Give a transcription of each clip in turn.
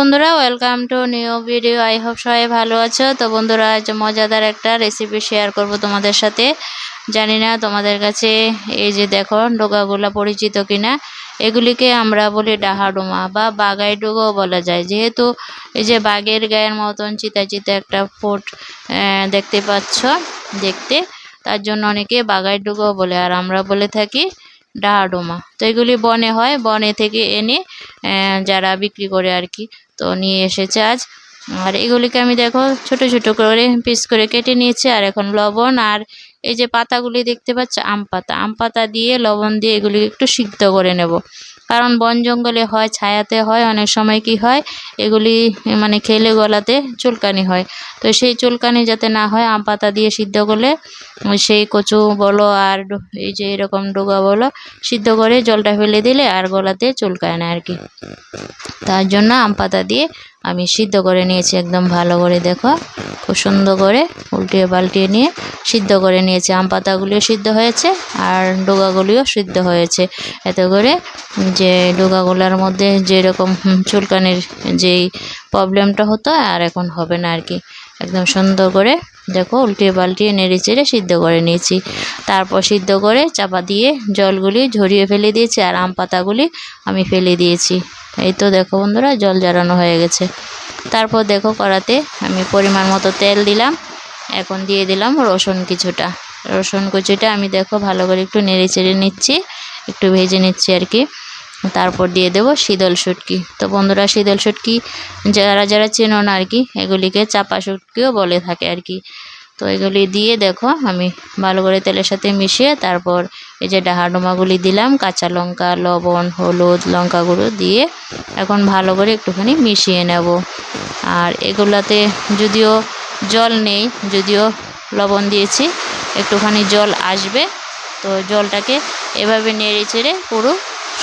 বন্ধুরা welcome to new video I hope সবাই ভালো আছো। তো বন্ধুরা, আজ মজাদার একটা রেসিপি শেয়ার করব তোমাদের সাথে। জানি না তোমাদের কাছে এই যে দেখো ডোকাগুলো পরিচিত কিনা। এগুলিকে আমরা বলি ডাহাডুমা বা বাগাই ডোগাও বলা যায়। যেহেতু এই যে বাঘের গায়ের মতন চিতা চিতা একটা ফুট দেখতে পাচ্ছ, দেখতে, তার জন্য অনেকে বাগাই ডোগাও বলে, আর আমরা বলে থাকি ডাহাডোমা। তো এগুলি বনে হয়, বনে থেকে এনে যারা বিক্রি করে আর কি। তো নিয়ে এসেছে আজ। আর এগুলিকে আমি দেখো, ছোট ছোট করে পিস করে কেটে নিয়েছি। আর এখন লবণ আর এই যে পাতাগুলি দেখতে পাচ্ছ, আম পাতা। আম পাতা দিয়ে লবণ দিয়ে এগুলি একটু সিদ্ধ করে নেব। কারণ বন জঙ্গলে হয়, ছায়াতে হয়, অনেক সময় কি হয়, এগুলি মানে খেলে গলাতে চুলকানি হয়। তো সেই চুলকানি যাতে না হয়, আম পাতা দিয়ে সিদ্ধ করলে সেই কচু বলো আর এই যে এরকম ডোগা বলো, সিদ্ধ করে জলটা ফেলে দিলে আর গলাতে চুলকায় না আর কি। তার জন্য আম পাতা দিয়ে আমি সিদ্ধ করে নিয়েছি একদম ভালো করে, দেখো। খুব সুন্দর করে উল্টিয়ে পাল্টিয়ে নিয়ে সিদ্ধ করে নিয়েছি। আম পাতাগুলিও সিদ্ধ হয়েছে আর ডোগাগুলিও সিদ্ধ হয়েছে। এতে করে যে ডোগাগুলোর মধ্যে যেরকম চুলকানির যেই প্রবলেমটা হতো আর এখন হবে না আর কি। একদম সুন্দর করে, দেখো, উল্টিয়ে পাল্টিয়ে নেড়ে চেড়ে সিদ্ধ করে নিয়েছি। তারপর সিদ্ধ করে চাপা দিয়ে জলগুলি ঝরিয়ে ফেলে দিয়েছি আর আম পাতাগুলি আমি ফেলে দিয়েছি। এই তো দেখো বন্ধুরা, জল জ্বালানো হয়ে গেছে। তারপর দেখো কড়াতে আমি পরিমাণ মতো তেল দিলাম, এখন দিয়ে দিলাম রসুন কিছুটা। রসুন কুচিটা আমি দেখো ভালো করে একটু নেড়ে চেড়ে নিচ্ছি, একটু ভেজে নিচ্ছি আর কি। তারপর দিয়ে দেব শীতল শুটকি। তো বন্ধুরা, শীতল শুটকি যারা যারা চেনো না আর কি, এগুলিকে চাপা শুটকিও বলে থাকে আর কি। তো এগুলি দিয়ে দেখো, আমি ভালো করে তেলের সাথে মিশিয়ে তারপর এই যে ডাহাডোমাগুলি দিলাম, কাঁচা লঙ্কা, লবণ, হলুদ, লঙ্কা গুঁড়ো দিয়ে এখন ভালো করে একটুখানি মিশিয়ে নেব। আর এগুলাতে যদিও জল নেই, যদিও লবণ দিয়েছি, একটুখানি জল আসবে। তো জলটাকে এভাবে নেড়ে চেড়ে পুরো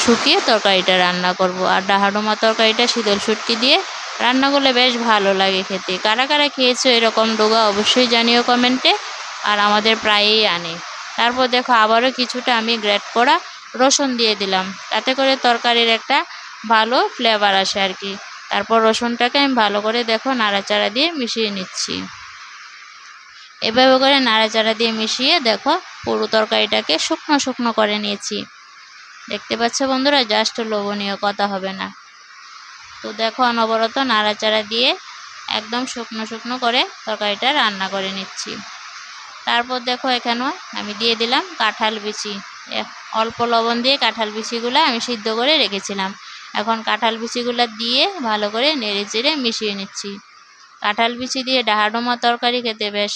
শুকিয়ে তরকারিটা রান্না করব। আর ডাহাডোমা তরকারিটা শীতল শুটকি দিয়ে রান্না করলে বেশ ভালো লাগে খেতে। কারা কারা খেয়েছো এরকম ডোগা অবশ্যই জানিও কমেন্টে। আর আমাদের প্রায়ই আনে। তারপর দেখো আবারও কিছুটা আমি গ্রেট করা রসুন দিয়ে দিলাম। তাতে করে তরকারির একটা ভালো ফ্লেভার আসে আর কি। তারপর রসুনটাকে আমি ভালো করে দেখো নাড়াচাড়া দিয়ে মিশিয়ে নিচ্ছি। এভাবে করে নাড়াচাড়া দিয়ে মিশিয়ে দেখো পুরো তরকারিটাকে শুকনো শুকনো করে নিয়েছি। দেখতে পাচ্ছ বন্ধুরা জাস্ট লোভনীয়, কথা হবে না। তো দেখো অনবরত নাড়াচাড়া দিয়ে একদম শুকনো শুকনো করে তরকারিটা রান্না করে নিচ্ছি। তারপর দেখো এখানেও আমি দিয়ে দিলাম কাঁঠাল বিচি। অল্প লবণ দিয়ে কাঁঠাল বিচিগুলো আমি সিদ্ধ করে রেখেছিলাম। এখন কাঁঠাল বিচিগুলো দিয়ে ভালো করে নেড়ে চেড়ে মিশিয়ে নিচ্ছি। কাঁঠাল বিচি দিয়ে ডাহাডোমা তরকারি খেতে বেশ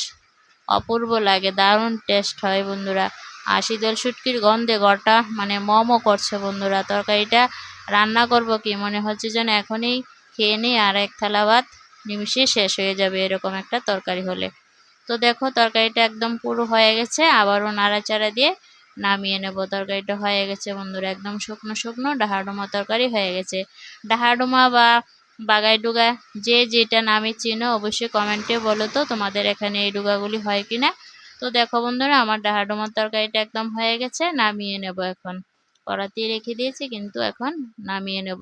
অপূর্ব লাগে, দারুণ টেস্ট হয় বন্ধুরা। আর শীতল শুটকির গন্ধে ঘরটা মানে মমও করছে বন্ধুরা। তরকারিটা রান্না করব কি? মনে হচ্ছে যেন এখনই খেয়ে নিই আর এক থালা ভাত নিমিশে শেষ হয়ে যাবে এরকম একটা তরকারি হলে। তো দেখো তরকারিটা একদম পুরো হয়ে গেছে, আবারও নাড়াচাড়া দিয়ে নামিয়ে নেব। তরকারিটা হয়ে গেছে বন্ধুরা, একদম শুকনো শুকনো ডাহাডুমা তরকারি হয়ে গেছে। ডাহাডুমা বা বাগাই ডুগা যে যেটা নামে চিনো অবশ্যই কমেন্টে বলো তো তোমাদের এখানে এই ডুগাগুলি হয় কি না তো দেখো বন্ধুরা, আমার ডাহাডুমার তরকারিটা একদম হয়ে গেছে, নামিয়ে নেব এখন। কড়াতেই রেখে দিয়েছি, কিন্তু এখন নামিয়ে নেব।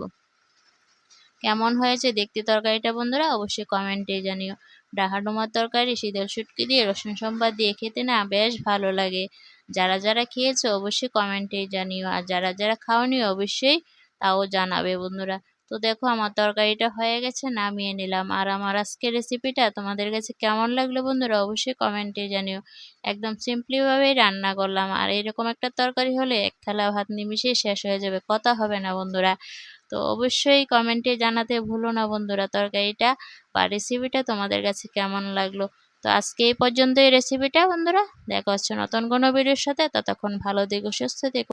কেমন হয়েছে দেখতে তরকারিটা বন্ধুরা অবশ্যই কমেন্টে জানিও। ডাহাডুমার তরকারি, শীতল শুটকি দিয়ে, রসুন সম্বাদ দিয়ে খেতে না বেশ ভালো লাগে। যারা যারা খেয়েছে অবশ্যই কমেন্টে জানিও, আর যারা যারা খাওনি অবশ্যই তাও জানাবে বন্ধুরা। তো দেখো আমার তরকারিটা হয়ে গেছে, নামিয়ে নিলাম। আর আমার আজকের রেসিপিটা তোমাদের কাছে কেমন লাগল বন্ধুরা অবশ্যই কমেন্টে জানিও। একদম সিম্পলিভাবেই রান্না করলাম। আর এরকম একটা তরকারি হলে এক থালা ভাত নিমিশেই শেষ হয়ে যাবে, কথা হবে না বন্ধুরা। তো অবশ্যই কমেন্টে জানাতে ভুলো না বন্ধুরা তরকারিটা বা রেসিপিটা তোমাদের কাছে কেমন লাগল। তো আজকে এই পর্যন্ত এই রেসিপিটা বন্ধুরা। দেখা হচ্ছে নতুন কোনো ভিডিওর সাথে। ততক্ষণ ভালো দেখো সুস্থ দেখো